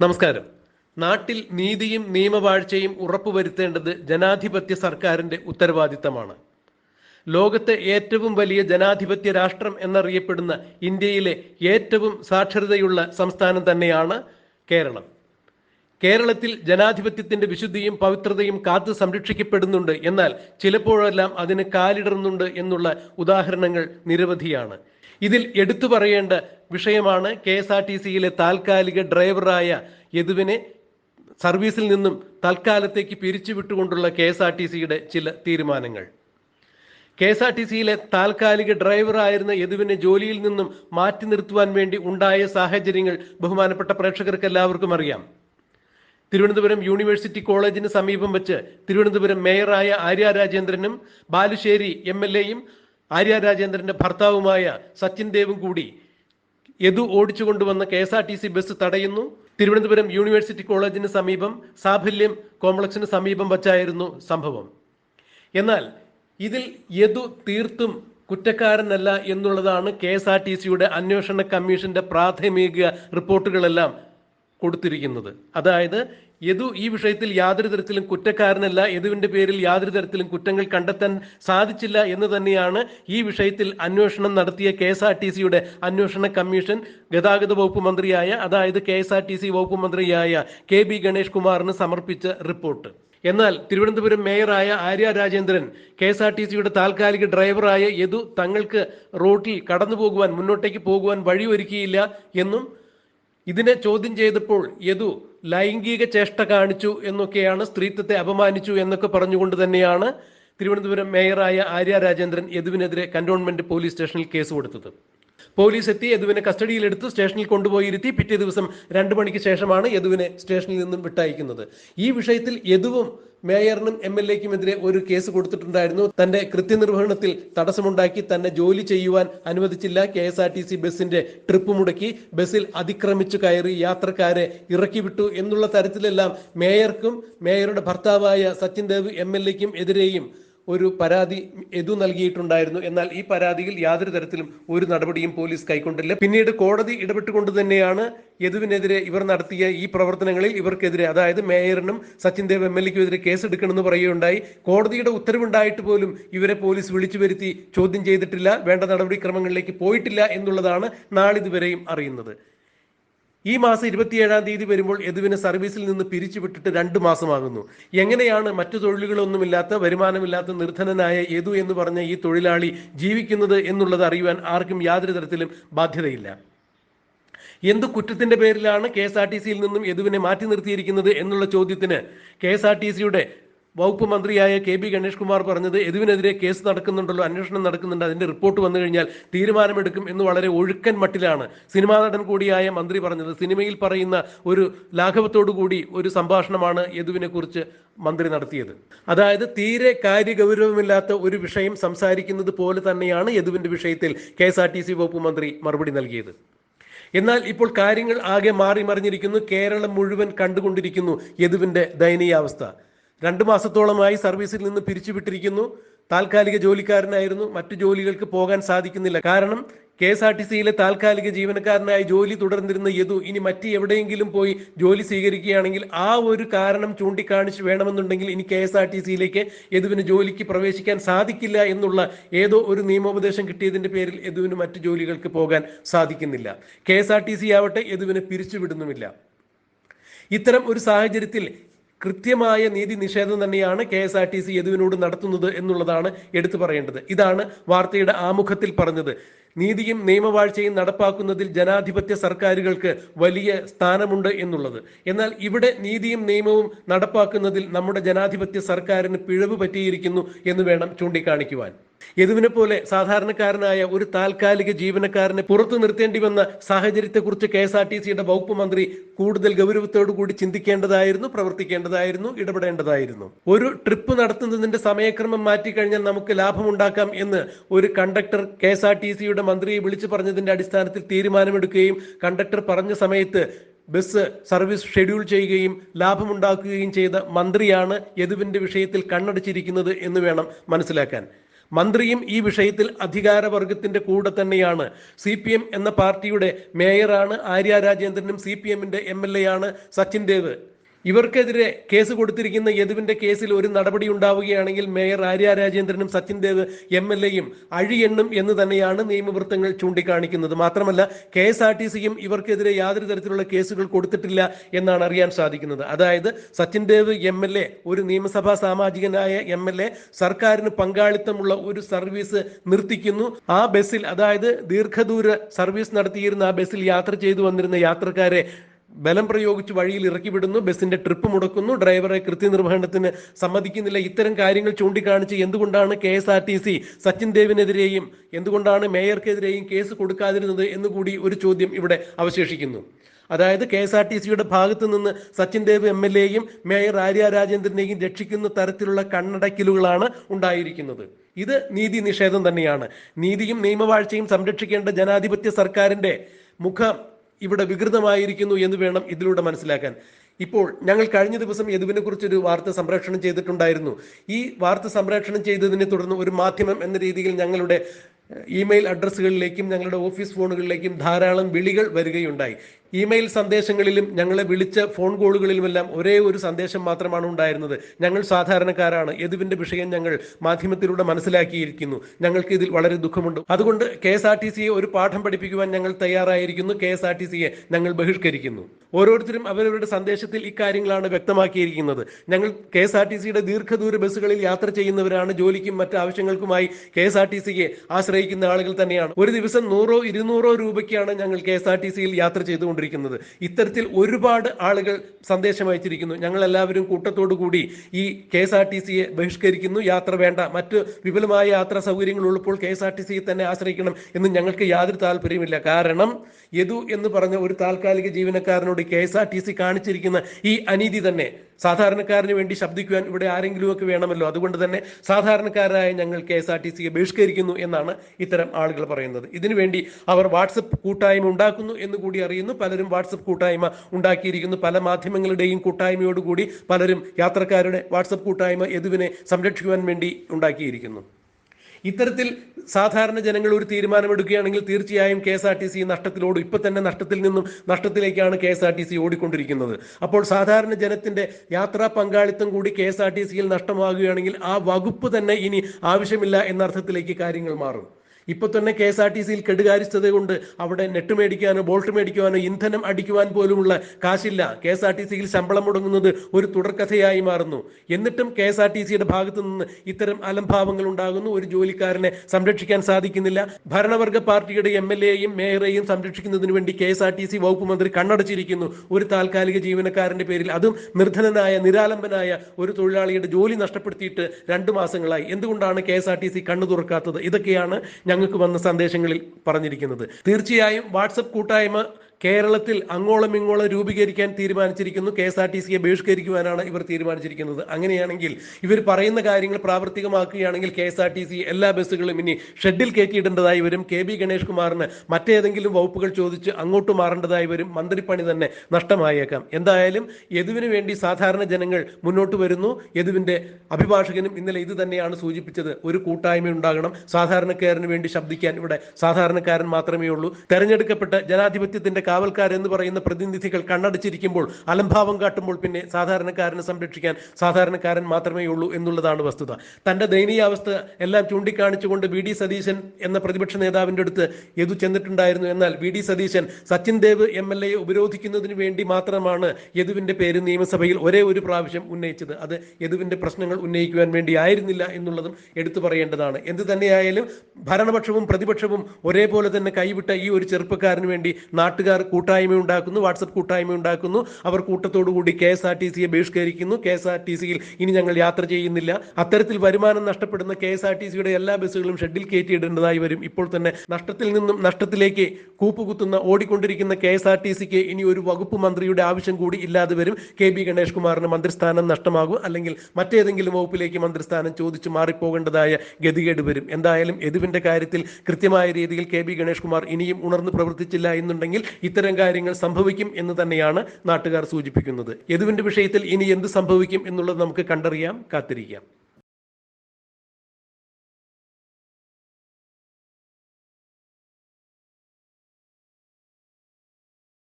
നമസ്കാരം. നാട്ടിൽ നീതിയും നിയമവാഴ്ചയും ഉറപ്പുവരുത്തേണ്ടത് ജനാധിപത്യ സർക്കാരിന്റെ ഉത്തരവാദിത്തമാണ്. ലോകത്തെ ഏറ്റവും വലിയ ജനാധിപത്യ രാഷ്ട്രം എന്നറിയപ്പെടുന്ന ഇന്ത്യയിലെ ഏറ്റവും സാക്ഷരതയുള്ള സംസ്ഥാനം തന്നെയാണ് കേരളം. കേരളത്തിൽ ജനാധിപത്യത്തിന്റെ വിശുദ്ധിയും പവിത്രതയും കാത്തു സംരക്ഷിക്കപ്പെടുന്നുണ്ട് എന്നാൽ ചിലപ്പോഴെല്ലാം അതിന് കാലിടറുന്നുണ്ട് എന്നുള്ള ഉദാഹരണങ്ങൾ നിരവധിയാണ്. ഇതിൽ എടുത്തു പറയേണ്ട വിഷയമാണ് കെ എസ് ആർ ടി സിയിലെ താൽക്കാലിക ഡ്രൈവറായ യദുവിനെ സർവീസിൽ നിന്നും തൽക്കാലത്തേക്ക് പിരിച്ചുവിട്ടുകൊണ്ടുള്ള കെ എസ് ആർ ടി സിയുടെ ചില തീരുമാനങ്ങൾ. കെ എസ് ആർ ടി സിയിലെ താൽക്കാലിക ഡ്രൈവറായിരുന്ന യദുവിനെ ജോലിയിൽ നിന്നും മാറ്റി നിർത്തുവാൻ വേണ്ടി ഉണ്ടായ സാഹചര്യങ്ങൾ ബഹുമാനപ്പെട്ട പ്രേക്ഷകർക്ക് എല്ലാവർക്കും അറിയാം. തിരുവനന്തപുരം യൂണിവേഴ്സിറ്റി കോളേജിന് സമീപം വെച്ച് തിരുവനന്തപുരം മേയറായ ആര്യ രാജേന്ദ്രനും ബാലുശ്ശേരി എം എൽ എയും ആര്യ രാജേന്ദ്രന്റെ ഭർത്താവുമായ സച്ചിൻ ദേവും കൂടി യദു ഓടിച്ചു കൊണ്ടുവന്ന K S R T C bus തടയുന്നു. തിരുവനന്തപുരം യൂണിവേഴ്സിറ്റി കോളേജിന് സമീപം സാഫല്യം കോംപ്ലക്സിന് സമീപം വച്ചായിരുന്നു സംഭവം. എന്നാൽ ഇതിൽ യദു തീർത്തും കുറ്റക്കാരനല്ല എന്നുള്ളതാണ് കെ എസ് ആർ ടി സിയുടെ അന്വേഷണ കമ്മീഷന്റെ പ്രാഥമിക റിപ്പോർട്ടുകളെല്ലാം കൊടുത്തിരിക്കുന്നത്. അതായത് യദു ഈ വിഷയത്തിൽ യാതൊരു തരത്തിലും കുറ്റക്കാരനല്ല യദുവിന്റെ പേരിൽ യാതൊരു തരത്തിലും കുറ്റങ്ങൾ കണ്ടെത്താൻ സാധിച്ചില്ല എന്ന് തന്നെയാണ് ഈ വിഷയത്തിൽ അന്വേഷണം നടത്തിയ കെ എസ് ആർ ടി സിയുടെ അന്വേഷണ കമ്മീഷൻ ഗതാഗത വകുപ്പ് മന്ത്രിയായ അതായത് K S R T C വകുപ്പ് മന്ത്രിയായ കെ ബി ഗണേഷ് കുമാറിന് സമർപ്പിച്ച റിപ്പോർട്ട്. എന്നാൽ Thiruvananthapuram മേയറായ Arya Rajendran K S R T സിയുടെ താൽക്കാലിക ഡ്രൈവറായ യദു തങ്ങൾക്ക് റോട്ടിൽ കടന്നു പോകുവാൻ മുന്നോട്ടേക്ക് പോകുവാൻ വഴിയൊരുക്കിയില്ല എന്നും ഇതിനെ ചോദ്യം ചെയ്തപ്പോൾ യദു ലൈംഗിക ചേഷ്ട കാണിച്ചു എന്നൊക്കെയാണ് സ്ത്രീത്വത്തെ അപമാനിച്ചു എന്നൊക്കെ പറഞ്ഞുകൊണ്ട് തന്നെയാണ് തിരുവനന്തപുരം മേയറായ ആര്യ രാജേന്ദ്രൻ യദുവിനെതിരെ കന്റോൺമെന്റ് പോലീസ് സ്റ്റേഷനിൽ കേസ് കൊടുത്തത്. പോലീസ് എത്തി യദുവിനെ കസ്റ്റഡിയിലെടുത്ത് സ്റ്റേഷനിൽ കൊണ്ടുപോയി ഇരുത്തി പിറ്റേ ദിവസം രണ്ടു മണിക്ക് ശേഷമാണ് യദുവിനെ സ്റ്റേഷനിൽ നിന്നും വിട്ടയക്കുന്നത്. ഈ വിഷയത്തിൽ യദുവും മേയറിനും എം എൽ എക്കുമെതിരെ ഒരു കേസ് കൊടുത്തിട്ടുണ്ടായിരുന്നു. തന്റെ കൃത്യനിർവഹണത്തിൽ തടസ്സമുണ്ടാക്കി തന്നെ ജോലി ചെയ്യുവാൻ അനുവദിച്ചില്ല. K S R T C ബസിന്റെ ട്രിപ്പ് മുടക്കി ബസ്സിൽ അതിക്രമിച്ചു കയറി യാത്രക്കാരെ ഇറക്കി വിട്ടു എന്നുള്ള തരത്തിലെല്ലാം മേയർക്കും മേയറുടെ ഭർത്താവായ സച്ചിൻ ദേവ് എം എൽ എക്കും എതിരെയും ഒരു പരാതി എതു നൽകിയിട്ടുണ്ടായിരുന്നു. എന്നാൽ ഈ പരാതിയിൽ യാതൊരു തരത്തിലും ഒരു നടപടിയും പോലീസ് കൈക്കൊണ്ടില്ല. പിന്നീട് കോടതി ഇടപെട്ടുകൊണ്ട് തന്നെയാണ് യദുവിനെതിരെ ഇവർ നടത്തിയ ഈ പ്രവർത്തനങ്ങളിൽ ഇവർക്കെതിരെ അതായത് മേയറിനും സച്ചിൻ ദേവ് എം എൽ എക്കും എതിരെ കേസെടുക്കണമെന്ന് പറയുകയുണ്ടായി. കോടതിയുടെ ഉത്തരവുണ്ടായിട്ട് പോലും ഇവരെ പോലീസ് വിളിച്ചു വരുത്തി ചോദ്യം ചെയ്തിട്ടില്ല. വേണ്ട നടപടിക്രമങ്ങളിലേക്ക് പോയിട്ടില്ല എന്നുള്ളതാണ് നാളിതുവരെയും അറിയുന്നത്. ഈ മാസം ഇരുപത്തിയേഴാം തീയതി വരുമ്പോൾ യദുവിനെ സർവീസിൽ നിന്ന് പിരിച്ചുവിട്ടിട്ട് രണ്ട് മാസമാകുന്നു. എങ്ങനെയാണ് മറ്റു തൊഴിലുകളൊന്നുമില്ലാത്ത വരുമാനമില്ലാത്ത നിർധനനായ യദു എന്ന് പറഞ്ഞ ഈ തൊഴിലാളി ജീവിക്കുന്നത് എന്നുള്ളത് അറിയുവാൻ ആർക്കും യാതൊരു തരത്തിലും ബാധ്യതയില്ല. എന്ത് കുറ്റത്തിന്റെ പേരിലാണ് കെ എസ് ആർ ടി സിയിൽ നിന്നും യദുവിനെ മാറ്റി നിർത്തിയിരിക്കുന്നത് എന്നുള്ള ചോദ്യത്തിന് കെ എസ് ആർ ടി സിയുടെ വകുപ്പ് മന്ത്രിയായ കെ ബി ഗണേഷ് കുമാർ പറഞ്ഞത് എതുവിനെതിരെ കേസ് നടക്കുന്നുണ്ടല്ലോ അന്വേഷണം നടക്കുന്നുണ്ട് അതിന്റെ റിപ്പോർട്ട് വന്നു കഴിഞ്ഞാൽ തീരുമാനമെടുക്കും എന്ന് വളരെ ഒഴുക്കൻ മട്ടിലാണ്. സിനിമാ നടൻ കൂടിയായ മന്ത്രി പറഞ്ഞത് സിനിമയിൽ പറയുന്ന ഒരു ലാഘവത്തോടു കൂടി ഒരു സംഭാഷണമാണ് യദുവിനെ കുറിച്ച് മന്ത്രി നടത്തിയത്. അതായത് തീരെ കാര്യഗൗരവമില്ലാത്ത ഒരു വിഷയം സംസാരിക്കുന്നത് പോലെ തന്നെയാണ് യദുവിന്റെ വിഷയത്തിൽ K S R T C വകുപ്പ് മന്ത്രി മറുപടി നൽകിയത്. എന്നാൽ ഇപ്പോൾ കാര്യങ്ങൾ ആകെ മാറി മറിഞ്ഞിരിക്കുന്നു. കേരളം മുഴുവൻ കണ്ടുകൊണ്ടിരിക്കുന്നു യദുവിന്റെ ദയനീയാവസ്ഥ. രണ്ടു മാസത്തോളമായി സർവീസിൽ നിന്ന് പിരിച്ചുവിട്ടിരിക്കുന്നു. താൽക്കാലിക ജോലിക്കാരനായിരുന്നു. മറ്റു ജോലികൾക്ക് പോകാൻ സാധിക്കുന്നില്ല. കാരണം കെ എസ് ആർ ടി സിയിലെ താൽക്കാലിക ജീവനക്കാരനായി ജോലി തുടർന്നിരുന്ന യദു ഇനി മറ്റ് എവിടെയെങ്കിലും പോയി ജോലി സ്വീകരിക്കുകയാണെങ്കിൽ ആ ഒരു കാരണം ചൂണ്ടിക്കാണിച്ച് വേണമെന്നുണ്ടെങ്കിൽ ഇനി കെ എസ് ആർ ടി സിയിലേക്ക് യദുവിന് ജോലിക്ക് പ്രവേശിക്കാൻ സാധിക്കില്ല എന്നുള്ള ഏതോ ഒരു നിയമോപദേശം കിട്ടിയതിന്റെ പേരിൽ യദുവിന് മറ്റു ജോലികൾക്ക് പോകാൻ സാധിക്കുന്നില്ല. K S R T C ആവട്ടെ യദുവിനെ പിരിച്ചുവിടുന്നുമില്ല. ഇത്തരം ഒരു സാഹചര്യത്തിൽ കൃത്യമായ നീതി നിഷേധം തന്നെയാണ് K S R T C യദുവിനോട് നടത്തുന്നത് എന്നുള്ളതാണ് എടുത്തു പറയേണ്ടത്. ഇതാണ് വാർത്തയുടെ ആമുഖത്തിൽ പറഞ്ഞത്. നീതിയും നിയമവാഴ്ചയും നടപ്പാക്കുന്നതിൽ ജനാധിപത്യ സർക്കാരുകൾക്ക് വലിയ സ്ഥാനമുണ്ട് എന്നുള്ളത്. എന്നാൽ ഇവിടെ നീതിയും നിയമവും നടപ്പാക്കുന്നതിൽ നമ്മുടെ ജനാധിപത്യ സർക്കാരിന് പിഴവ് പറ്റിയിരിക്കുന്നു എന്ന് വേണം ചൂണ്ടിക്കാണിക്കുവാൻ. യദുവിനെ പോലെ സാധാരണക്കാരനായ ഒരു താൽക്കാലിക ജീവനക്കാരനെ പുറത്തു നിർത്തേണ്ടി വന്ന സാഹചര്യത്തെക്കുറിച്ച് കെ എസ് ആർ ടി സിയുടെ വകുപ്പ് മന്ത്രി കൂടുതൽ ഗൗരവത്തോടു കൂടി ചിന്തിക്കേണ്ടതായിരുന്നു പ്രവർത്തിക്കേണ്ടതായിരുന്നു ഇടപെടേണ്ടതായിരുന്നു. ഒരു ട്രിപ്പ് നടത്തുന്നതിന്റെ സമയക്രമം മാറ്റിക്കഴിഞ്ഞാൽ നമുക്ക് ലാഭമുണ്ടാക്കാം എന്ന് ഒരു conductor K S R T സിയുടെ മന്ത്രിയെ വിളിച്ചു പറഞ്ഞതിന്റെ അടിസ്ഥാനത്തിൽ തീരുമാനമെടുക്കുകയും കണ്ടക്ടർ പറഞ്ഞ സമയത്ത് ബസ് സർവീസ് ഷെഡ്യൂൾ ചെയ്യുകയും ലാഭമുണ്ടാക്കുകയും ചെയ്ത മന്ത്രിയാണ് യദുവിന്റെ വിഷയത്തിൽ കണ്ണടച്ചിരിക്കുന്നത് എന്ന് വേണം മനസ്സിലാക്കാൻ. മന്ത്രിയും ഈ വിഷയത്തിൽ അധികാരവർഗത്തിന്റെ കൂടെ തന്നെയാണ്. സി പി എം എന്ന പാർട്ടിയുടെ മേയറാണ് ആര്യ രാജേന്ദ്രനും സി പി എമ്മിന്റെ എം എൽ എ ആണ് സച്ചിൻ ദേവ്. ഇവർക്കെതിരെ കേസ് കൊടുത്തിരിക്കുന്ന യദുവിന്റെ കേസിൽ ഒരു നടപടി ഉണ്ടാവുകയാണെങ്കിൽ മേയർ ആര്യ രാജേന്ദ്രനും സച്ചിൻ ദേവ് എം എൽ എയും അഴിയെണ്ണും എന്ന് തന്നെയാണ് നിയമവൃത്തങ്ങൾ ചൂണ്ടിക്കാണിക്കുന്നത്. മാത്രമല്ല കെ എസ് ആർ ടി സിയും ഇവർക്കെതിരെ യാതൊരു തരത്തിലുള്ള കേസുകൾ കൊടുത്തിട്ടില്ല എന്നാണ് അറിയാൻ സാധിക്കുന്നത്. അതായത് Sachin Dev M L A ഒരു നിയമസഭാ സാമാജികനായ എം എൽ എ സർക്കാരിന് പങ്കാളിത്തമുള്ള ഒരു സർവീസ് നിർത്തിക്കുന്നു. ആ ബസ്സിൽ അതായത് ദീർഘദൂര സർവീസ് നടത്തിയിരുന്ന ആ ബസ്സിൽ യാത്ര ചെയ്തു വന്നിരുന്ന യാത്രക്കാരെ ബലം പ്രയോഗിച്ച് വഴിയിൽ ഇറക്കി വിടുന്നു ബസിന്റെ ട്രിപ്പ് മുടക്കുന്നു ഡ്രൈവറെ കൃത്യനിർവഹണത്തിന് സമ്മതിക്കുന്നില്ല. ഇത്തരം കാര്യങ്ങൾ ചൂണ്ടിക്കാണിച്ച് എന്തുകൊണ്ടാണ് K S R T C Sachin ദേവിനെതിരെയും എന്തുകൊണ്ടാണ് മേയർക്കെതിരെയും കേസ് കൊടുക്കാതിരുന്നത് എന്നുകൂടി ഒരു ചോദ്യം ഇവിടെ അവശേഷിക്കുന്നു. അതായത് കെ എസ് ആർ ടി സിയുടെ ഭാഗത്തു നിന്ന് സച്ചിൻ ദേവ് എം എൽ എയും മേയർ ആര്യ രാജേന്ദ്രനെയും രക്ഷിക്കുന്ന തരത്തിലുള്ള കണ്ണടക്കിലുകളാണ് ഉണ്ടായിരിക്കുന്നത്. ഇത് നീതി നിഷേധം തന്നെയാണ്. നീതിയും നിയമവാഴ്ചയും സംരക്ഷിക്കേണ്ട ജനാധിപത്യ സർക്കാരിന്റെ മുഖം ഇവിടെ വികൃതമായിരിക്കുന്നു എന്ന് വേണം ഇതിലൂടെ മനസ്സിലാക്കാൻ. ഇപ്പോൾ ഞങ്ങൾ കഴിഞ്ഞ ദിവസം യദുവിനെ കുറിച്ചൊരു വാർത്ത സംപ്രേഷണം ചെയ്തിട്ടുണ്ടായിരുന്നു. ഈ വാർത്ത സംപ്രേഷണം ചെയ്തതിനെ തുടർന്ന് ഒരു മാധ്യമം എന്ന രീതിയിൽ ഞങ്ങളുടെ ഇമെയിൽ അഡ്രസ്സുകളിലേക്കും ഞങ്ങളുടെ ഓഫീസ് ഫോണുകളിലേക്കും ധാരാളം വിളികൾ വരികയുണ്ടായി. ഇമെയിൽ സന്ദേശങ്ങളിലും ഞങ്ങളെ വിളിച്ച ഫോൺ കോളുകളിലുമെല്ലാം ഒരേ ഒരു സന്ദേശം മാത്രമാണ് ഉണ്ടായിരുന്നത്. ഞങ്ങൾ സാധാരണക്കാരാണ്. യദുവിന്റെ വിഷയം ഞങ്ങൾ മാധ്യമത്തിലൂടെ മനസ്സിലാക്കിയിരിക്കുന്നു. ഞങ്ങൾക്ക് ഇതിൽ വളരെ ദുഃഖമുണ്ട്. അതുകൊണ്ട് കെ എസ് ആർ ടി സിയെ ഒരു പാഠം പഠിപ്പിക്കുവാൻ ഞങ്ങൾ തയ്യാറായിരിക്കുന്നു. കെ എസ് ആർ ടി സിയെ ഞങ്ങൾ ബഹിഷ്കരിക്കുന്നു. ഓരോരുത്തരും അവരവരുടെ സന്ദേശത്തിൽ ഇക്കാര്യങ്ങളാണ് വ്യക്തമാക്കിയിരിക്കുന്നത്. ഞങ്ങൾ കെ എസ് ആർ ടി സിയുടെ ദീർഘദൂര ബസ്സുകളിൽ യാത്ര ചെയ്യുന്നവരാണ്. ജോലിക്കും മറ്റ് ആവശ്യങ്ങൾക്കുമായി കെ എസ് ആർ ടി സിയെ ആശ്രയിക്കുന്ന ആളുകൾ തന്നെയാണ്. ഒരു ദിവസം നൂറോ ഇരുന്നൂറോ രൂപയ്ക്കാണ് ഞങ്ങൾ കെ എസ് ആർ ടി സിയിൽ യാത്ര ചെയ്തുകൊണ്ടിരിക്കുന്നത് ഇത്തരത്തിൽ ഒരുപാട് ആളുകൾ സന്ദേശം അയച്ചിരിക്കുന്നു. ഞങ്ങൾ എല്ലാവരും കൂട്ടത്തോടു കൂടി ഈ കെ എസ് ആർ ടി സിയെ ബഹിഷ്കരിക്കുന്നു. യാത്ര വേണ്ട മറ്റ് വിപുലമായ യാത്രാ സൗകര്യങ്ങൾ ഉള്ളപ്പോൾ കെ എസ് ആർ ടി സിയെ തന്നെ ആശ്രയിക്കണം എന്ന് ഞങ്ങൾക്ക് യാതൊരു താല്പര്യമില്ല കാരണം യദു എന്ന് പറഞ്ഞ ഒരു താൽക്കാലിക ജീവനക്കാരനോട് K S R T C കാണിച്ചിരിക്കുന്ന ഈ അനീതി തന്നെ സാധാരണക്കാരന് വേണ്ടി ശബ്ദിക്കുവാൻ ഇവിടെ ആരെങ്കിലും ഒക്കെ വേണമല്ലോ? അതുകൊണ്ട് തന്നെ സാധാരണക്കാരായ ഞങ്ങൾ കെ എസ് ആർ ടി സിയെ ബഹിഷ്കരിക്കുന്നു എന്നാണ് ഇത്തരം ആളുകൾ പറയുന്നത്. ഇതിനുവേണ്ടി അവർ വാട്സപ്പ് കൂട്ടായ്മ ഉണ്ടാക്കുന്നു എന്ന് കൂടി അറിയുന്നു. പലരും വാട്സപ്പ് കൂട്ടായ്മ ഉണ്ടാക്കിയിരിക്കുന്നു. പല മാധ്യമങ്ങളുടെയും കൂട്ടായ്മയോടുകൂടി പലരും യാത്രക്കാരുടെ വാട്സപ്പ് കൂട്ടായ്മ യദുവിനെ സംരക്ഷിക്കുവാൻ വേണ്ടി ഉണ്ടാക്കിയിരിക്കുന്നു. ഇത്തരത്തിൽ സാധാരണ ജനങ്ങൾ ഒരു തീരുമാനമെടുക്കുകയാണെങ്കിൽ തീർച്ചയായും K S R T C നഷ്ടത്തിലോടും ഇപ്പൊ തന്നെ നഷ്ടത്തിൽ നിന്നും നഷ്ടത്തിലേക്കാണ് K S R T C ഓടിക്കൊണ്ടിരിക്കുന്നത്. അപ്പോൾ സാധാരണ ജനത്തിന്റെ യാത്രാ പങ്കാളിത്തം കൂടി കെ എസ് ആർ ടി സിയിൽ നഷ്ടമാകുകയാണെങ്കിൽ ആ വകുപ്പ് തന്നെ ഇനി ആവശ്യമില്ല എന്ന അർത്ഥത്തിലേക്ക് കാര്യങ്ങൾ മാറും. ഇപ്പൊ തന്നെ കെ എസ് ആർ ടി സിയിൽ കെടുകാരിസ്ഥത കൊണ്ട് അവിടെ നെറ്റ് മേടിക്കാനോ ബോൾട്ട് മേടിക്കുവാനോ ഇന്ധനം അടിക്കുവാൻ പോലുമുള്ള കാശില്ല. കെ എസ് ആർ ടി സിയിൽ ശമ്പളം മുടങ്ങുന്നത് ഒരു തുടർക്കഥയായി മാറുന്നു. എന്നിട്ടും കെ എസ് ആർ ടി സിയുടെ ഭാഗത്തു നിന്ന് ഇത്തരം അലംഭാവങ്ങൾ ഉണ്ടാകുന്നു. ഒരു ജോലിക്കാരനെ സംരക്ഷിക്കാൻ സാധിക്കുന്നില്ല. ഭരണവർഗ പാർട്ടിയുടെ എം എൽ എയും മേയറേയും സംരക്ഷിക്കുന്നതിന് വേണ്ടി K S R T C വകുപ്പ് മന്ത്രി കണ്ണടച്ചിരിക്കുന്നു. ഒരു താൽക്കാലിക ജീവനക്കാരന്റെ പേരിൽ. അതും നിർധനനായ നിരാലംബനായ ഒരു തൊഴിലാളിയുടെ ജോലി നഷ്ടപ്പെടുത്തിയിട്ട് രണ്ടു മാസങ്ങളായി. എന്തുകൊണ്ടാണ് K S R T C കണ്ണു തുറക്കാത്തത്? ഇതൊക്കെയാണ് ഞങ്ങൾക്ക് വന്ന സന്ദേശങ്ങളിൽ പറഞ്ഞിരിക്കുന്നത്. തീർച്ചയായും വാട്സപ്പ് കൂട്ടായ്മ കേരളത്തിൽ അങ്ങോളം ഇങ്ങോളം രൂപീകരിക്കാൻ തീരുമാനിച്ചിരിക്കുന്നു. കെ എസ് ആർ ടി സിയെ ബഹിഷ്കരിക്കുവാനാണ് ഇവർ തീരുമാനിച്ചിരിക്കുന്നത്. അങ്ങനെയാണെങ്കിൽ ഇവർ പറയുന്ന കാര്യങ്ങൾ പ്രാവർത്തികമാക്കുകയാണെങ്കിൽ K S R T C എല്ലാ ബസ്സുകളും ഇനി ഷെഡിൽ കയറ്റിയിടേണ്ടതായി വരും. കെ ബി ഗണേഷ് കുമാറിന് മറ്റേതെങ്കിലും വകുപ്പുകൾ ചോദിച്ച് അങ്ങോട്ട് മാറേണ്ടതായി വരും. മന്ത്രിപ്പണി തന്നെ നഷ്ടമായേക്കാം. എന്തായാലും യദുവിന് വേണ്ടി സാധാരണ ജനങ്ങൾ മുന്നോട്ട് വരുന്നു. യദുവിന്റെ അഭിഭാഷകനും ഇന്നലെ ഇത് തന്നെയാണ് സൂചിപ്പിച്ചത്. ഒരു കൂട്ടായ്മ ഉണ്ടാകണം. സാധാരണക്കാരന് വേണ്ടി ശബ്ദിക്കാൻ ഇവിടെ സാധാരണക്കാരൻ മാത്രമേ ഉള്ളൂ തെരഞ്ഞെടുക്കപ്പെട്ട ജനാധിപത്യത്തിന്റെ കാവൽക്കാരെന്ന് പറയുന്ന പ്രതിനിധികൾ കണ്ണടച്ചിരിക്കുമ്പോൾ അലംഭാവം കാട്ടുമ്പോൾ പിന്നെ സാധാരണക്കാരനെ സംരക്ഷിക്കാൻ സാധാരണക്കാരൻ മാത്രമേ ഉള്ളൂ എന്നുള്ളതാണ് വസ്തുത. തന്റെ ദയനീയാവസ്ഥ എല്ലാം ചൂണ്ടിക്കാണിച്ചുകൊണ്ട് വി ഡി സതീശൻ എന്ന പ്രതിപക്ഷ നേതാവിന്റെ അടുത്ത് യദു ചെന്നിട്ടുണ്ടായിരുന്നു. എന്നാൽ V D Satheesan Sachin Dev M L എയെ ഉപരോധിക്കുന്നതിന് വേണ്ടി മാത്രമാണ് യദുവിന്റെ പേര് നിയമസഭയിൽ ഒരേ ഒരു പ്രാവശ്യം ഉന്നയിച്ചത്. അത് യദുവിന്റെ പ്രശ്നങ്ങൾ ഉന്നയിക്കുവാൻ വേണ്ടി ആയിരുന്നില്ല എന്നുള്ളതും എടുത്തു പറയേണ്ടതാണ്. എന്ത് തന്നെയായാലും ഭരണപക്ഷവും പ്രതിപക്ഷവും ഒരേപോലെ തന്നെ കൈവിട്ട ഈ ഒരു ചെറുപ്പക്കാരന് വേണ്ടി നാട്ടുകാർ കൂട്ടായ്മ ഉണ്ടാക്കുന്നു വാട്സപ്പ് കൂട്ടായ്മ ഉണ്ടാക്കുന്നു അവർ കൂട്ടത്തോടുകൂടി കെ എസ് ആർ ടി സിയെ ബഹിഷ്കരിക്കുന്നു. കെ എസ് ആർ ടി സിയിൽ ഇനി ഞങ്ങൾ യാത്ര ചെയ്യുന്നില്ല. അത്തരത്തിൽ വരുമാനം നഷ്ടപ്പെടുന്ന കെ എസ് ആർ ടി സിയുടെ എല്ലാ ബസ്സുകളും ഷെഡിൽ കയറ്റിയിടേണ്ടതായി വരും. ഇപ്പോൾ തന്നെ നഷ്ടത്തിൽ നിന്നും നഷ്ടത്തിലേക്ക് കൂപ്പുകുത്തുന്ന ഓടിക്കൊണ്ടിരിക്കുന്ന കെ എസ് ആർ ടി സിക്ക് ഇനി ഒരു വകുപ്പ് മന്ത്രിയുടെ ആവശ്യം കൂടി ഇല്ലാതെ വരും. കെ ബി ഗണേഷ് കുമാറിന് മന്ത്രിസ്ഥാനം നഷ്ടമാകും. അല്ലെങ്കിൽ മറ്റേതെങ്കിലും വകുപ്പിലേക്ക് മന്ത്രിസ്ഥാനം ചോദിച്ചു മാറിപ്പോകേണ്ടതായ ഗതികേട് വരും. എന്തായാലും എതുവിന്റെ കാര്യത്തിൽ കൃത്യമായ രീതിയിൽ കെ ബി ഗണേഷ് കുമാർ ഇനിയും ഉണർന്നു പ്രവർത്തിച്ചില്ല എന്നുണ്ടെങ്കിൽ ഇത്തരം കാര്യങ്ങൾ സംഭവിക്കും എന്ന് തന്നെയാണ് നാട്ടുകാർ സൂചിപ്പിക്കുന്നത്. യദുവിന്റെ വിഷയത്തിൽ ഇനി എന്ത് സംഭവിക്കും എന്നുള്ളത് നമുക്ക് കണ്ടറിയാം കാത്തിരിക്കാം.